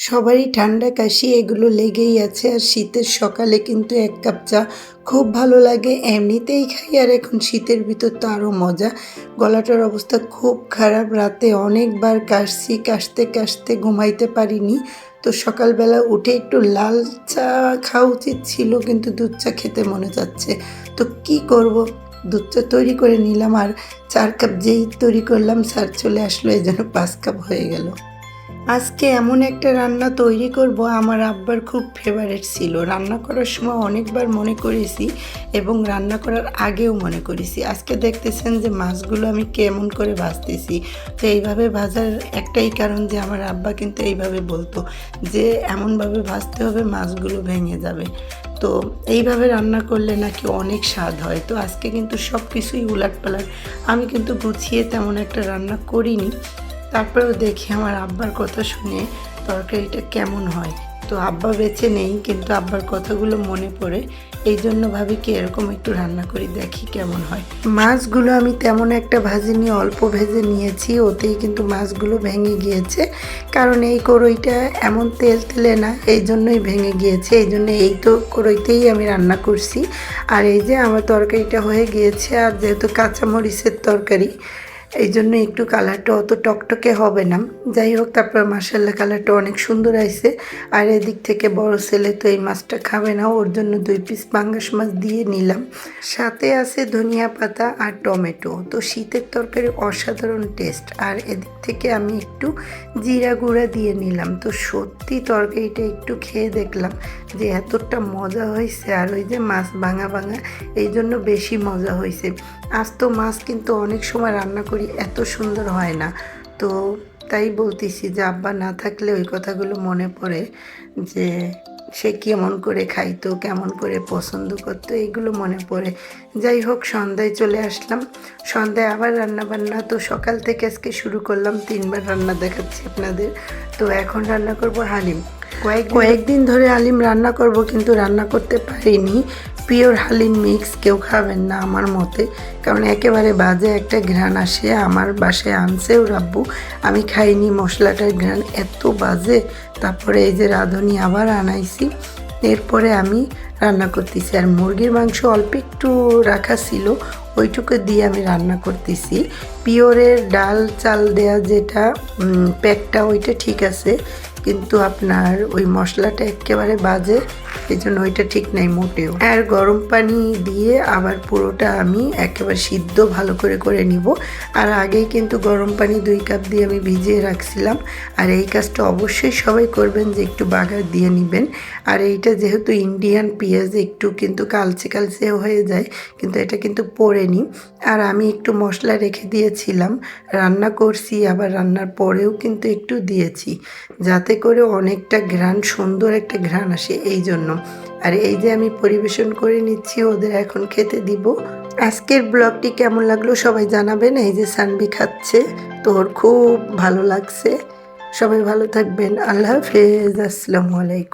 সবারই ঠান্ডা কাশি, এগুলো লেগেই আছে। আর শীতের সকালে কিন্তু এক কাপ চা খুব ভালো লাগে। এমনিতেই খাই, আর এখন শীতের ভিতর তো আরও মজা। গলাটার অবস্থা খুব খারাপ। রাতে অনেকবার কাশছি, কাশতে কাশতে ঘুমাইতে পারিনি। তো সকালবেলা উঠে একটু লাল চা খাওয়া উচিত ছিল, কিন্তু দুধ চা খেতে মনে যাচ্ছে। তো কি করব? দুধ চা তৈরি করে নিলাম, আর চার কাপ যেই তৈরি করলাম, স্যার চলে আসলো এই জন্য পাঁচ কাপ হয়ে গেল। আজকে এমন একটা রান্না তৈরি করব, আমার আব্বার খুব ফেভারেট ছিল। রান্না করার সময় অনেকবার মনে করেছি এবং রান্না করার আগেও মনে করেছি। আজকে দেখতেছেন যে মাছগুলো আমি কেমন করে ভাজতেছি। তো এইভাবে ভাজার একটাই কারণ যে আমার আব্বা কিন্তু এইভাবে বলতো যে এমনভাবে ভাজতে হবে মাছগুলো ভেঙে যাবে। তো এইভাবে রান্না করলে নাকি অনেক স্বাদ হয়। তো আজকে কিন্তু সব কিছুই উলাট পালাট আমি কিন্তু গুছিয়ে তেমন একটা রান্না করিনি। তারপরেও দেখি আমার আব্বার কথা শুনে তরকারিটা কেমন হয়। তো আব্বা বেঁচে নেই, কিন্তু আব্বার কথাগুলো মনে পড়ে। এই জন্য ভাবি কি এরকম একটু রান্না করি, দেখি কেমন হয়। মাছগুলো আমি তেমন একটা ভাজি নিয়ে, অল্প ভেজে নিয়েছি, ওতেই কিন্তু মাছগুলো ভেঙে গিয়েছে। কারণ এই কড়ইটা এমন তেল তেলে না এই জন্যই ভেঙে গিয়েছে। এই জন্য এই তো কড়ইতেই আমি রান্না করছি। আর এই যে আমার তরকারিটা হয়ে গিয়েছে, আর যেহেতু কাঁচামরিচের তরকারি এই জন্য একটু কালারটা অত টকটকে হবে না। যাই হোক, তারপর মাসাল্লা কালারটা অনেক সুন্দর আইছে। আর এদিক থেকে বড় ছেলে তো এই মাছটা খাবে না, ওর জন্য দুই পিস পাঙ্গাস মাছ দিয়ে নিলাম। সাথে আছে ধনিয়া পাতা আর টমেটো। তো শীতের তরকারি অসাধারণ টেস্ট আর এদিক থেকে আমি একটু জিরা গুঁড়া দিয়ে নিলাম। তো সত্যি তরকারিটা একটু খেয়ে দেখলাম যে এতটা মজা হয়েছে আর ওই যে মাছ ভাঙা ভাঙা এই জন্য বেশি মজা হয়েছে আজ তো মাছ কিন্তু অনেক সময় রান্না করি এত সুন্দর হয় না। তো তাই বলতেছি যে আব্বা না থাকলে ওই কথাগুলো মনে পড়ে যে সে কেমন করে খাইতো কেমন করে পছন্দ করতো এইগুলো মনে পড়ে। যাই হোক সন্ধ্যায় চলে আসলাম। সন্ধ্যায় আবার রান্না বান্না তো সকাল থেকে আজকে শুরু করলাম তিনবার রান্না দেখাচ্ছি আপনাদের। তো এখন রান্না করব হালিম। কয়েক কয়েকদিন ধরে আলিম রান্না করব কিন্তু রান্না করতে পারিনি। পিওর হালিম মিক্স কেউ খাবেন না আমার মতে, কারণ একেবারে বাজে একটা ঘ্রাণ আসে আমার বাসায় আনছেও রাব্বু, আমি খাইনি মশলাটার ঘ্রাণ এত বাজে। তারপরে এই যে রাঁধুনি আবার আনাইছি, এরপরে আমি রান্না করতেছি। আর মুরগির মাংস অল্প একটু রাখা ছিল, ওইটুকু দিয়ে আমি রান্না করতেছি। পিওরের ডাল চাল দেয়া যেটা প্যাকটা ওইটা ঠিক আছে, কিন্তু আপনার ওই মশলাটা একেবারে বাজে। এই জন্য ওইটা ঠিক নাই মোটেও। আর গরম পানি দিয়ে আবার পুরোটা আমি একেবারে সিদ্ধ ভালো করে করে নিব। আর আগেই কিন্তু গরম পানি দুই কাপ দিয়ে আমি ভিজিয়ে রাখছিলাম। আর এই কাজটা অবশ্যই সবাই করবেন যে একটু বাগার দিয়ে নেবেন। আর এইটা যেহেতু ইন্ডিয়ান পেঁয়াজ, একটু কিন্তু কালচে কালচে হয়ে যায়, কিন্তু এটা কিন্তু পরে পড়েনি আর আমি একটু মশলা রেখে দিয়েছিলাম। রান্না করছি, আবার রান্নার পরেও কিন্তু একটু দিয়েছি। যাতে করে অনেকটা ঘ্রাণ, সুন্দর একটা ঘ্রাণ আসে এই জন্য। আর এই যে আমি পরিবেশন করে নিচ্ছি, ওদের এখন খেতে দিব। আজকের ব্লগটি কেমন লাগল সবাই জানাবেন। এই যে সানবি খাচ্ছে তোর খুব ভালো লাগছে। সবাই ভালো থাকবেন। আল্লাহ হাফেজ। আসসালামু আলাইকুম।